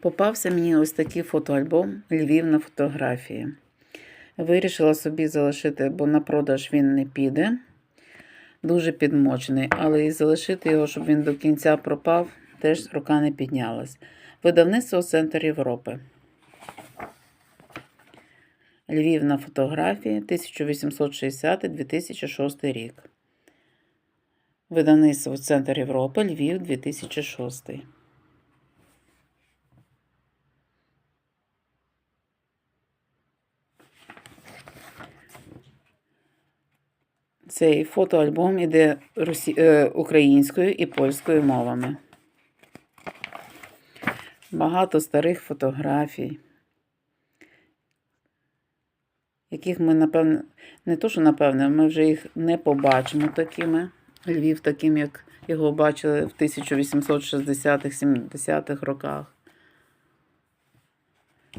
Попався мені ось такий фотоальбом Львів на фотографії. Вирішила собі залишити, бо на продаж він не піде. Дуже підмочений, але і залишити його, щоб він до кінця пропав, теж рука не піднялась. Видавництво Центр Європи. Львів на фотографії 1860-2006 рік. Видавництво Центр Європи, Львів 2006. Цей фотоальбом іде росі... е, українською і польською мовами. Багато старих фотографій, яких ми, напевне, не то, що напевне, ми вже їх не побачимо такими. Львів таким, як його бачили в 1860-70-х роках.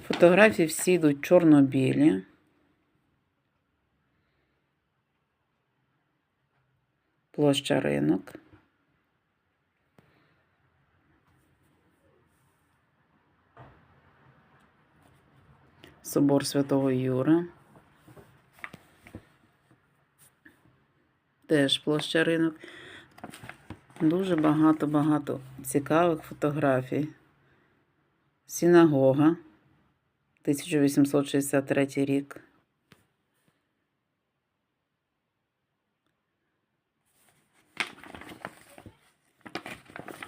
Фотографії всі йдуть чорно-білі. Площа ринок. Собор Святого Юра. Теж площа ринок. Дуже багато-багато цікавих фотографій. Синагога 1863 рік.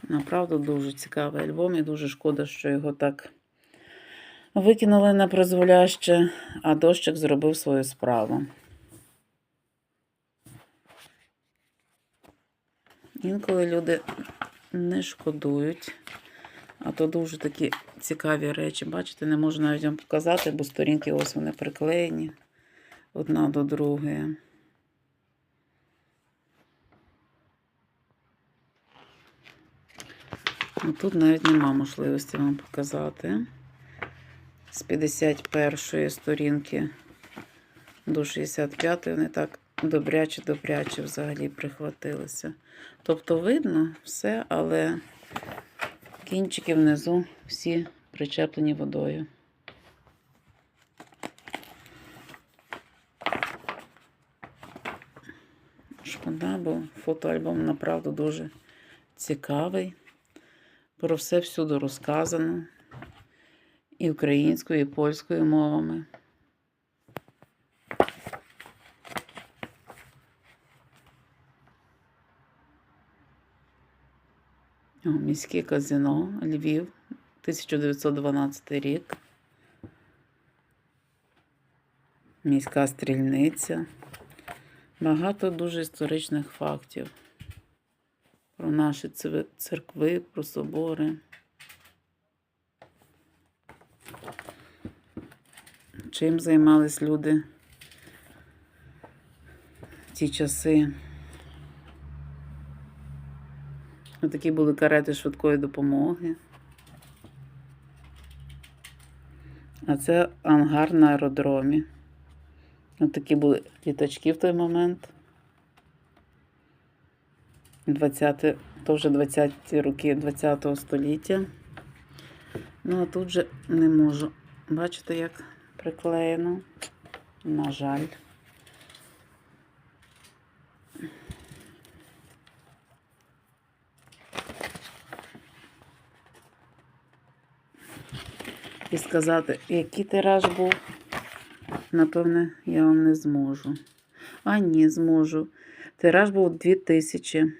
Направду дуже цікавий альбом і дуже шкода, що його так викинули на призволяще, а дощик зробив свою справу. Інколи люди не шкодують, а то дуже такі цікаві речі. Бачите, не можу навіть вам показати, бо сторінки ось вони приклеєні одна до другої. Тут навіть нема можливості вам показати. З 51 сторінки до 65 вони так добряче-добряче взагалі прихватилися. Тобто видно все, але кінчики внизу всі причеплені водою. Шкода, бо фотоальбом направду дуже цікавий. Про все всюди розказано і українською, і польською мовами. О, Міське казино Львів, 1912 рік. Міська стрільниця. Багато дуже історичних фактів про наші церкви, про собори. Чим займались люди в ті часи? Такі були карети швидкої допомоги. А це ангар на аеродромі. Такі були літачки в той момент. 20, то вже 20-ті роки 20-го століття. Ну, а тут же не можу. Бачите, як приклеєно? На жаль. І сказати, який тираж був, напевне, я вам не зможу. А ні, зможу. Тираж був 2000.